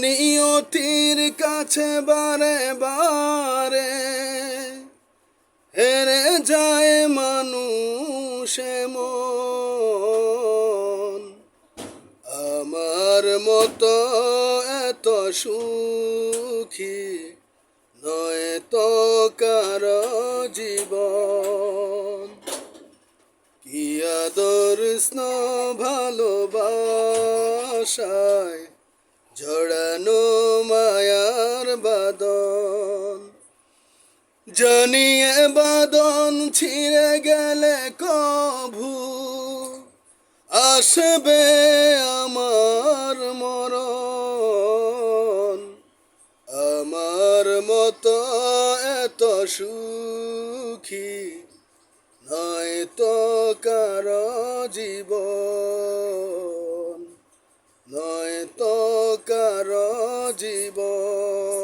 নিয়তির কাছে বারে বারে। হেরে যায় মানুষ মন। আমার মতো এত সুখী নয় তো কারও জীবন। কি স্নেহ ভালোবাসায় জড়ানো মায়ার বাদন জানিয়ে বাদন ছিঁড়ে গেলে কভু। আসবে আমার মরণ। আমার মতো এত সুখী নয় তো কারও জীবন। জীবন